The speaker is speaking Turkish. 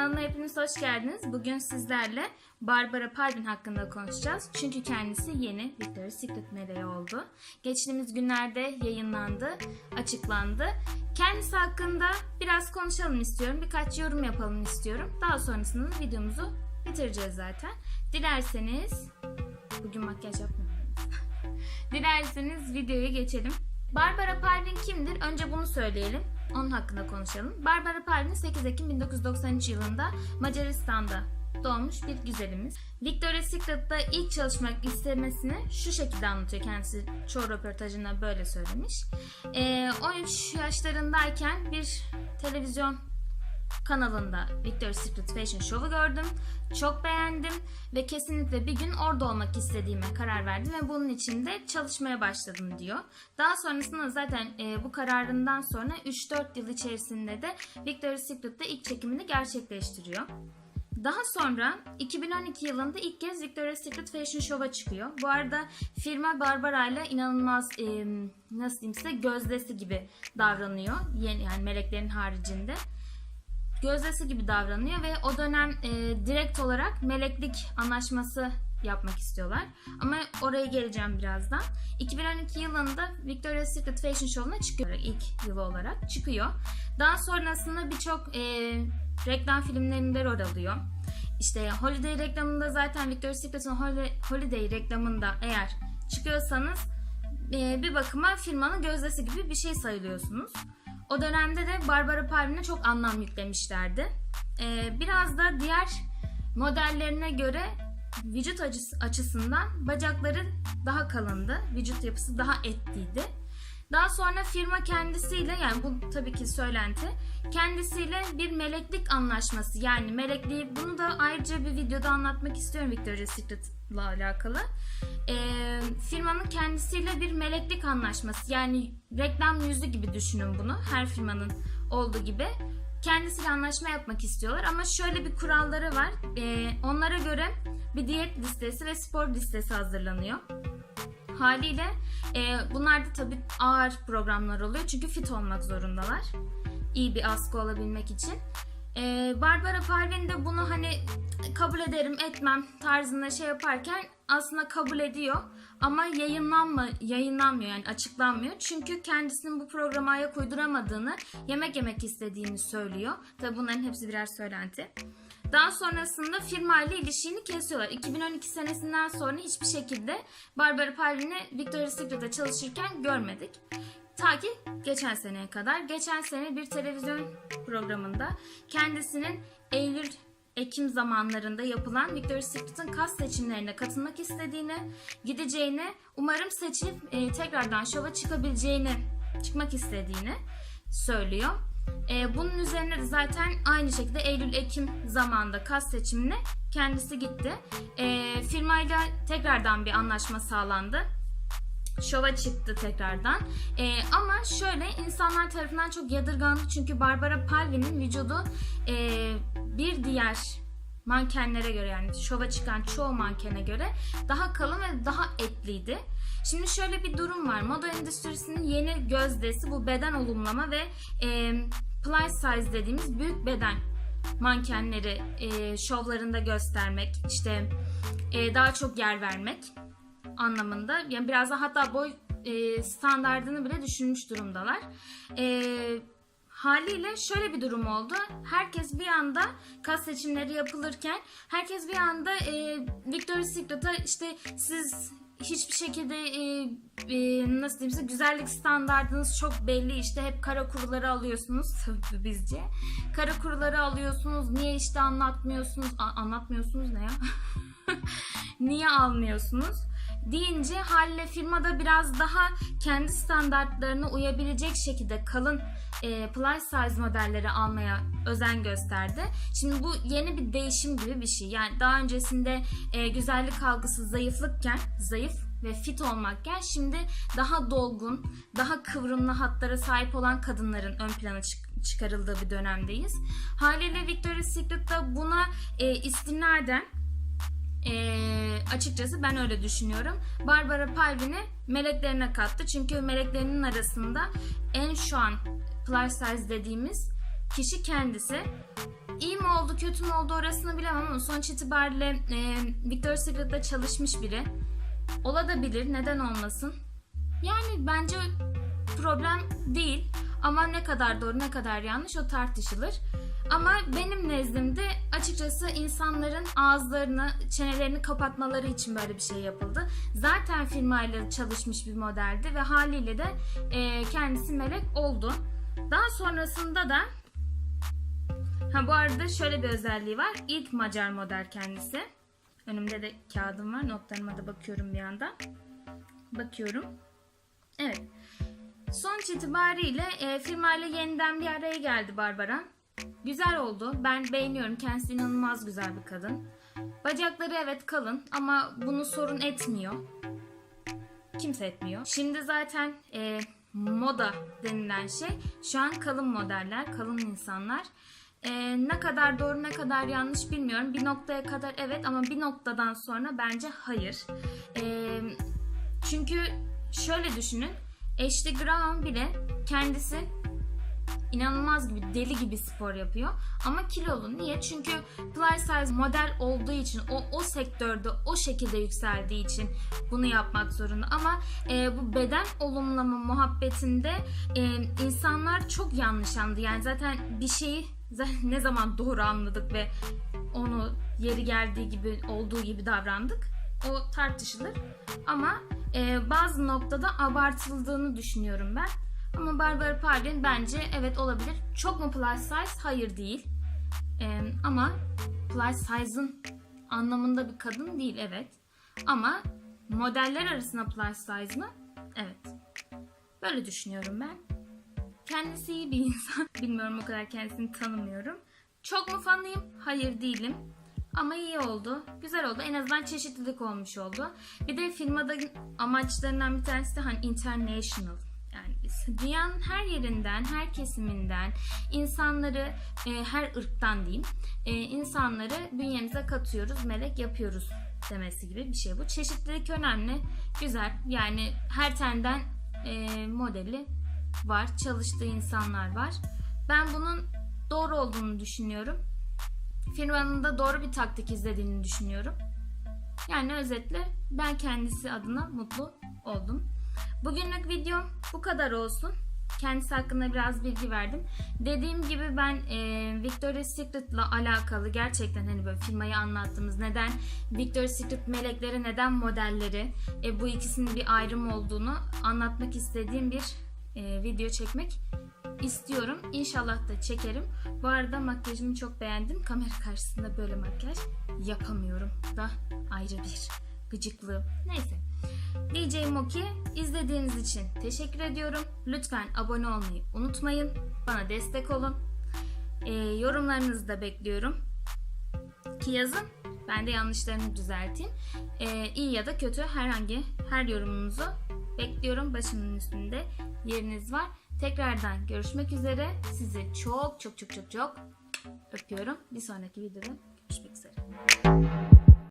Kanalıma hepiniz hoş geldiniz. Bugün sizlerle Barbara Palvin hakkında konuşacağız. Çünkü kendisi yeni Victoria's Secret meleği oldu. Geçtiğimiz günlerde yayınlandı, açıklandı. Kendisi hakkında biraz konuşalım istiyorum. Birkaç yorum yapalım istiyorum. Daha sonrasında videomuzu bitireceğiz zaten. Dilerseniz... Bugün makyaj yapmıyorum. Dilerseniz videoya geçelim. Barbara Palvin kimdir? Önce bunu söyleyelim. Onun hakkında konuşalım. Barbara Palvin 8 Ekim 1993 yılında Macaristan'da doğmuş bir güzelimiz. Victoria's Secret'ta ilk çalışmak istemesini şu şekilde anlatıyor kendisi. Çoğu röportajında böyle söylemiş. Ee, 13 yaşlarındayken bir televizyon kanalında Victoria's Secret Fashion Show'u gördüm. Çok beğendim ve kesinlikle bir gün orada olmak istediğime karar verdim ve bunun için de çalışmaya başladım diyor. Daha sonrasında zaten e, bu kararından sonra 3-4 yıl içerisinde de Victoria's Secret'te ilk çekimini gerçekleştiriyor. Daha sonra 2012 yılında ilk kez Victoria's Secret Fashion Show'a çıkıyor. Bu arada firma Barbara ile inanılmaz e, nasıl diyeyim size gözdesi gibi davranıyor. Yani meleklerin haricinde gözdesi gibi davranıyor ve o dönem e, direkt olarak meleklik anlaşması yapmak istiyorlar. Ama oraya geleceğim birazdan. 2012 yılında Victoria's Secret Fashion Show'una çıkıyor ilk yılı olarak çıkıyor. Daha sonrasında birçok e, reklam filmlerinde rol alıyor. İşte Holiday reklamında zaten Victoria's Secret'ın Holiday reklamında eğer çıkıyorsanız e, bir bakıma firmanın gözdesi gibi bir şey sayılıyorsunuz. O dönemde de Barbara Palvin'e çok anlam yüklemişlerdi. Ee, biraz da diğer modellerine göre vücut açısından bacakları daha kalındı. Vücut yapısı daha etliydi. Daha sonra firma kendisiyle yani bu tabii ki söylenti kendisiyle bir meleklik anlaşması. Yani melekliği bunu da ayrıca bir videoda anlatmak istiyorum Victoria's Secret'la alakalı. Ee, firmanın kendisiyle bir meleklik anlaşması. Yani reklam yüzü gibi düşünün bunu her firmanın olduğu gibi. Kendisiyle anlaşma yapmak istiyorlar ama şöyle bir kuralları var. Ee, onlara göre bir diyet listesi ve spor listesi hazırlanıyor haliyle e, bunlar da tabii ağır programlar oluyor çünkü fit olmak zorundalar iyi bir askı olabilmek için. E, Barbara Palvin de bunu hani kabul ederim etmem tarzında şey yaparken aslında kabul ediyor ama yayınlanma yayınlanmıyor yani açıklanmıyor. Çünkü kendisinin bu programa ayak uyduramadığını, yemek yemek istediğini söylüyor. Tabi bunların hepsi birer söylenti. Daha sonrasında firma ile ilişkini kesiyorlar. 2012 senesinden sonra hiçbir şekilde Barbara Palvin'i Victoria's Secret'ta çalışırken görmedik. Ta ki geçen seneye kadar. Geçen sene bir televizyon programında kendisinin Eylül Ekim zamanlarında yapılan Victoria's Secret'ın kas seçimlerine katılmak istediğini, gideceğini, umarım seçilip e, tekrardan şova çıkabileceğini, çıkmak istediğini söylüyor. E, bunun üzerine de zaten aynı şekilde Eylül-Ekim zamanında kas seçimine kendisi gitti. E, firmayla tekrardan bir anlaşma sağlandı şova çıktı tekrardan. Ee, ama şöyle insanlar tarafından çok yadırgandı çünkü Barbara Palvin'in vücudu e, bir diğer mankenlere göre yani şova çıkan çoğu mankene göre daha kalın ve daha etliydi. Şimdi şöyle bir durum var. Moda endüstrisinin yeni gözdesi bu beden olumlama ve e, plus size dediğimiz büyük beden mankenleri e, şovlarında göstermek, işte e, daha çok yer vermek anlamında. Yani biraz da hatta boy e, standartını bile düşünmüş durumdalar. E, haliyle şöyle bir durum oldu. Herkes bir anda kas seçimleri yapılırken herkes bir anda e, Victoria's Secret'a işte siz hiçbir şekilde e, e, nasıl diyeyim size güzellik standartınız çok belli işte hep kara kuruları alıyorsunuz bizce. Kara kuruları alıyorsunuz niye işte anlatmıyorsunuz A- anlatmıyorsunuz ne ya? niye almıyorsunuz? Deyince halle firmada biraz daha kendi standartlarına uyabilecek şekilde kalın e, plus size modelleri almaya özen gösterdi. Şimdi bu yeni bir değişim gibi bir şey. Yani daha öncesinde e, güzellik algısı zayıflıkken, zayıf ve fit olmakken şimdi daha dolgun, daha kıvrımlı hatlara sahip olan kadınların ön plana çık çıkarıldığı bir dönemdeyiz. Haliyle Victoria's Secret'ta buna e, istinaden e, açıkçası ben öyle düşünüyorum. Barbara Palvin'i meleklerine kattı. Çünkü meleklerinin arasında en şu an plus size dediğimiz kişi kendisi. İyi mi oldu kötü mü oldu orasını bilemem ama sonuç itibariyle e, Victoria's Secret'da çalışmış biri. Olabilir neden olmasın. Yani bence problem değil ama ne kadar doğru ne kadar yanlış o tartışılır. Ama benim nezdimde açıkçası insanların ağızlarını, çenelerini kapatmaları için böyle bir şey yapıldı. Zaten firmayla çalışmış bir modeldi ve haliyle de e, kendisi melek oldu. Daha sonrasında da ha bu arada şöyle bir özelliği var. İlk Macar model kendisi. Önümde de kağıdım var. Notlarıma da bakıyorum bir yandan. Bakıyorum. Evet. Sonuç itibariyle e, firmayla yeniden bir araya geldi Barbara. Güzel oldu. Ben beğeniyorum. Kendisi inanılmaz güzel bir kadın. Bacakları evet kalın ama bunu sorun etmiyor. Kimse etmiyor. Şimdi zaten e, moda denilen şey şu an kalın modeller, kalın insanlar. E, ne kadar doğru ne kadar yanlış bilmiyorum. Bir noktaya kadar evet ama bir noktadan sonra bence hayır. E, çünkü şöyle düşünün. Ashley Graham bile kendisi inanılmaz gibi deli gibi spor yapıyor ama kilolu. Niye? Çünkü plus size model olduğu için o o sektörde o şekilde yükseldiği için bunu yapmak zorunda. Ama e, bu beden olumlama muhabbetinde e, insanlar çok yanlış anladı. Yani zaten bir şeyi ne zaman doğru anladık ve onu yeri geldiği gibi olduğu gibi davrandık. O tartışılır. Ama e, bazı noktada abartıldığını düşünüyorum ben. Ama Barbara Palin bence evet olabilir. Çok mu plus size? Hayır değil. Ee, ama plus size'ın anlamında bir kadın değil evet. Ama modeller arasında plus size mı? Evet. Böyle düşünüyorum ben. Kendisi iyi bir insan. Bilmiyorum o kadar kendisini tanımıyorum. Çok mu fanıyım? Hayır değilim. Ama iyi oldu. Güzel oldu. En azından çeşitlilik olmuş oldu. Bir de firmada amaçlarından bir tanesi de hani international dünyanın her yerinden, her kesiminden insanları, e, her ırktan diyeyim, e, insanları bünyemize katıyoruz, melek yapıyoruz demesi gibi bir şey bu. Çeşitlilik önemli, güzel. Yani her tenden e, modeli var, çalıştığı insanlar var. Ben bunun doğru olduğunu düşünüyorum. Firmanın da doğru bir taktik izlediğini düşünüyorum. Yani özetle ben kendisi adına mutlu oldum. Bugünlük videom bu kadar olsun. Kendisi hakkında biraz bilgi verdim. Dediğim gibi ben e, Victoria's Secret'la alakalı gerçekten hani böyle firmayı anlattığımız neden Victoria's Secret melekleri neden modelleri e, bu ikisinin bir ayrım olduğunu anlatmak istediğim bir e, video çekmek istiyorum. İnşallah da çekerim. Bu arada makyajımı çok beğendim. Kamera karşısında böyle makyaj yapamıyorum da ayrı bir gıcıklığım. Neyse. Diyeceğim o ki izlediğiniz için teşekkür ediyorum. Lütfen abone olmayı unutmayın. Bana destek olun. E, yorumlarınızı da bekliyorum. Ki yazın. Ben de yanlışlarını düzelteyim. E, iyi ya da kötü herhangi her yorumunuzu bekliyorum. Başımın üstünde yeriniz var. Tekrardan görüşmek üzere. Sizi çok çok çok çok çok öpüyorum. Bir sonraki videoda görüşmek üzere.